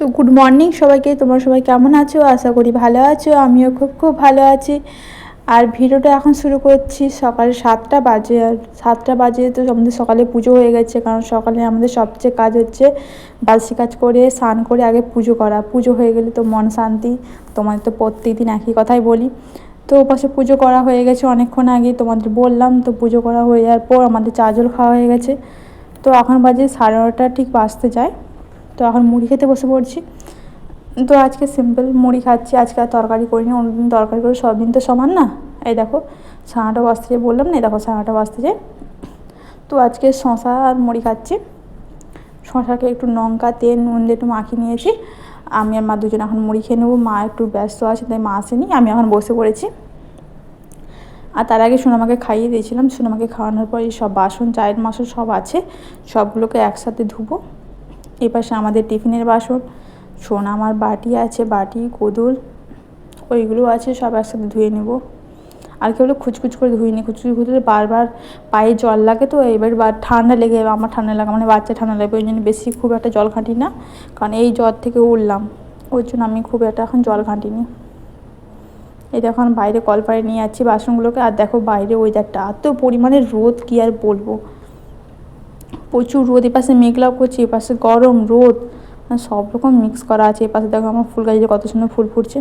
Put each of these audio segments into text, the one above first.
তো good morning সবাইকে। তোমরা সবাই কেমন আছো? আশা করি ভালো আছো। আমিও খুব খুব ভালো আছি। আর ভিডিওটা এখন শুরু করছি সকাল সাতটা বাজে। আর সাতটা বাজে তো আমাদের সকালে পুজো হয়ে গেছে, কারণ সকালে আমাদের সবচেয়ে কাজ হচ্ছে বাসি কাজ করে, স্নান করে আগে পুজো করা। পুজো হয়ে গেলে তো মন শান্তি। তোমাদের তো প্রত্যেক দিন একই কথাই বলি। তো পাশে পুজো করা হয়ে গেছে অনেকক্ষণ আগে, তোমাদের বললাম। তো পুজো করা হয়ে যাওয়ার পর আমাদের চা জল খাওয়া হয়ে গেছে। তো এখন বাজে সাড়ে নটা, ঠিক বাজতে যায়। তো এখন মুড়ি খেতে বসে পড়ছি। তো আজকে সিম্পল মুড়ি খাচ্ছি, আজকে আর তরকারি করিনি অন্যদিন তরকারি করে সব দিন তো সমান না। এই দেখো, ছানাটা বাঁচতে যায় বললাম না, এই দেখো ছানাটা বাঁচতে যায় তো আজকে শশা আর মুড়ি খাচ্ছি। শশাকে একটু লঙ্কা, তেল, নুন দিয়ে একটু মাখিয়ে নিয়েছি। আমি আর মা দুজন এখন মুড়ি খেয়ে নেব। মা একটু ব্যস্ত আছে, তাই মা আসেনি, আমি এখন বসে পড়েছি। আর তার আগে সোনামাকে খাইয়ে দিয়েছিলাম। সোনামাকে খাওয়ানোর পর এই সব বাসন, চায়ের মাসন সব আছে। সবগুলোকে একসাথে ধুবো। এপাশে আমাদের টিফিনের বাসন, সোনা আমার বাটি আছে, বাটি কোদল ওইগুলো আছে, সব একসাথে ধুয়ে নেব। আর কেউ খুচখুচ করে ধুয়ে নিই খুচখুচ ধুলে বারবার পায়ে জল লাগে তো, এবার বা ঠান্ডা লেগে, আমার ঠান্ডা লাগে মানে বাচ্চা ঠান্ডা লাগবে, ওই জন্য বেশি খুব একটা জল ঘাঁটি না, কারণ এই জ্বর থেকে উঠলাম, ওই জন্য আমি খুব একটা এখন জল ঘাঁটিনি। এই দেখো বাইরে কলপাড়ে নিয়ে যাচ্ছি বাসনগুলোকে, আর দেখো বাইরে ওয়েদারটা এত পরিমাণে রোদ কী আর বলব। প্রচুর রোদ এপাশে মেঘলাও করছে এপাশে গরম, রোদ। মানে সব রকম মিক্স করা আছে এপাশে দেখো আমার ফুল গাছে কত সুন্দর ফুল ফুটছে।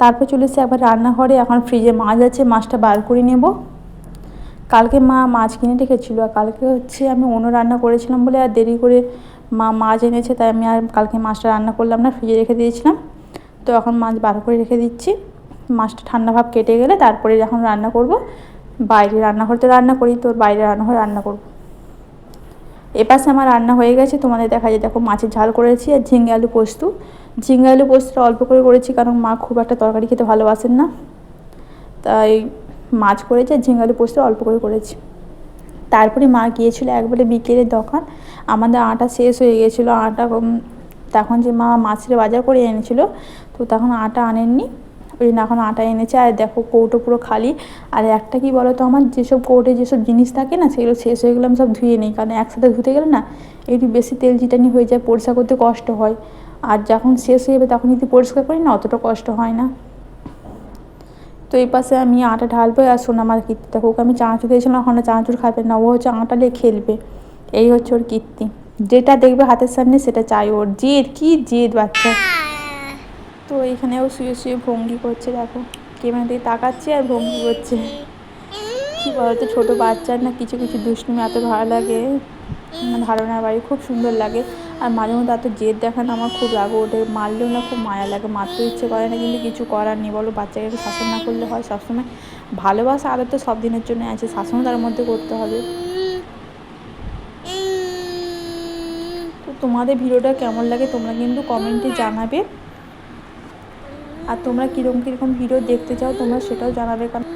তারপর চলে এসে একবার রান্নাঘরে, এখন ফ্রিজে মাছ আছে, মাছটা বার করে নেব। কালকে মা মাছ কিনে রেখেছিলো, আর কালকে হচ্ছে আমি অন্য রান্না করেছিলাম বলে আর দেরি করে মা মাছ এনেছে, তাই আমি আর কালকে মাছটা রান্না করলাম না ফ্রিজে রেখে দিয়েছিলাম। তো এখন মাছ বার করে রেখে দিচ্ছি। মাছটা ঠান্ডা ভাব কেটে গেলে তারপরে যখন রান্না করব, বাইরে রান্নাঘর তো রান্না করি তোর বাইরে রান্নাঘর রান্না করব। এপাশে আমার রান্না হয়ে গেছে, তোমাদের দেখা যায় দেখো মাছের ঝাল করেছি আর ঝিঙে আলু পোস্ত। ঝিঙে আলু পোস্তটা অল্প করে করেছি কারণ মা খুব একটা তরকারি খেতে ভালোবাসেন না। তাই মাছ করেছে আর ঝিঙে আলু পোস্ত অল্প করে করেছি। তারপরে মা গিয়েছিল একবারে বিকেলের দোকান, আমাদের আটা শেষ হয়ে গেছিল, আটা তখন যে মা মাছের বাজার করে এনেছিলো, তো তখন আটা আনেননি। ওই জন্য এখন আটা এনেছে, আর দেখো কৌটো পুরো খালি। আর একটা কি বলো তো আমার যেসব কৌটে যেসব জিনিস থাকে না, সেগুলো শেষ হয়ে গেলে আমি সব ধুয়ে নিই। কারণ একসাথে ধুতে গেলে না, একটু বেশি তেল চিটানি হয়ে যায়, পরিষ্কার করতে কষ্ট হয়। আর যখন শেষ হয়ে যাবে, তখন যদি পরিষ্কার করি না, অতটা কষ্ট হয় না। তো এই পাশে আমি আটা ঢালবো, আর আমার কীর্তি। দেখো, ওকে আমি চাঁচু দিয়েছিলাম, এখন চাঁচুর খাবে না, ও হচ্ছে আটা নিয়ে খেলবে। এই হচ্ছে ওর কীর্তি। যেটা দেখবে হাতের সামনে, সেটা চাই ওর। জেদ, কি জেদ বাচ্চা। তো এখানেও শুয়ে শুয়ে ভঙ্গি করছে, দেখো। ক্যামেরা দিকে তাকাচ্ছে আর ভঙ্গি করছে। কী বলতো, ছোটো বাচ্চার না কিছু কিছু দুষ্টুমি এত ভালো লাগে। ধারণার বাড়ি খুব সুন্দর লাগে। আর মাঝে মধ্যে এত জেদ দেখানো আমার খুব রাগ ওঠে মারলেও না খুব মায়া লাগে মারতে ইচ্ছে করে না, কিন্তু কিছু করার নেই। বলো, বাচ্চাকে শাসন না করলে হয় সবসময়। ভালোবাসা আদর তো সব দিনের জন্য আছে শাসনও তার মধ্যে করতে হবে। তো তোমাদের ভিডিওটা কেমন লাগে তোমরা কিন্তু কমেন্টে জানাবে। আর তোমরা কীরকম কীরকম ভিডিও দেখতে চাও তোমরা সেটাও জানাবে। কারণ